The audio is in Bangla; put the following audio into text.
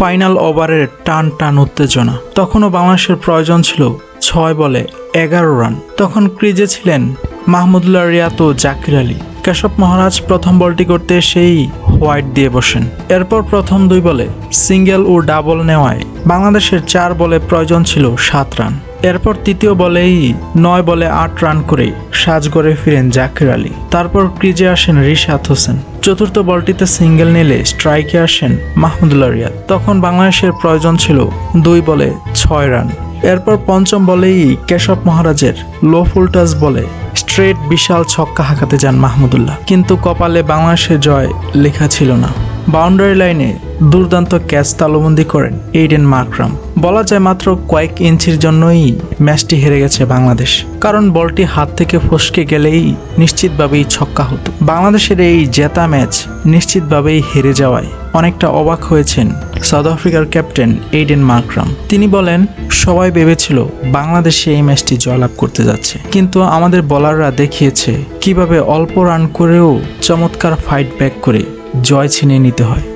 ফাইনাল ওভারের টান টান উত্তেজনা। তখনও বাংলাদেশের প্রয়োজন ছিল ছয় বলে এগারো রান। তখন ক্রিজে ছিলেন মাহমুদুল্লাহ রিয়াত ও জাকির আলী। কেশব মহারাজ প্রথম বলটি করতে সেই হোয়াইট দিয়ে বসেন। এরপর প্রথম দুই বলে সিঙ্গেল ও ডাবল নেওয়ায় বাংলাদেশের চার বলে প্রয়োজন ছিল সাত রান। এরপর তৃতীয় বলেই নয় বলে আট রান করে সাজগড়ে ফিরেন জাকির আলী। তারপর ক্রিজে আসেন রিশাদ হোসেন। চতুর্থ বলটিতে সিঙ্গেল নিলে স্ট্রাইকে আসেন মাহমুদুল্লাহ রিয়াদ। তখন বাংলাদেশের প্রয়োজন ছিল দুই বলে ছয় রান। এরপর পঞ্চম বলেই কেশব মহারাজের লো ফুল টাচ বলে স্ট্রেট বিশাল ছক্কা হাঁকাতে যান মাহমুদুল্লাহ। কিন্তু কপালে বাংলাদেশের জয় লেখা ছিল না। বাউন্ডারি লাইনে দুর্দান্ত ক্যাচ তালুবন্দি করেন এইডেন মাকরাম বলা যায় মাত্র কয়েক ইঞ্চির জন্যই ম্যাচটি হেরে গেছে বাংলাদেশ। কারণ বলটি হাত থেকে ফসকে গেলেই নিশ্চিতভাবেই ছক্কা হতো। বাংলাদেশের এই জেতা ম্যাচ নিশ্চিতভাবেই হেরে যাওয়ায় অনেকটা অবাক হয়েছেন সাউথ আফ্রিকার ক্যাপ্টেন এইডেন মার্করাম তিনি বলেন, সবাই ভেবেছিল বাংলাদেশে এই ম্যাচটি জয়লাভ করতে যাচ্ছে। কিন্তু আমাদের বলাররা দেখিয়েছে, কীভাবে অল্প রান করেও চমৎকার ফাইট ব্যাক করে জয় ছিনিয়ে নিতে হয়।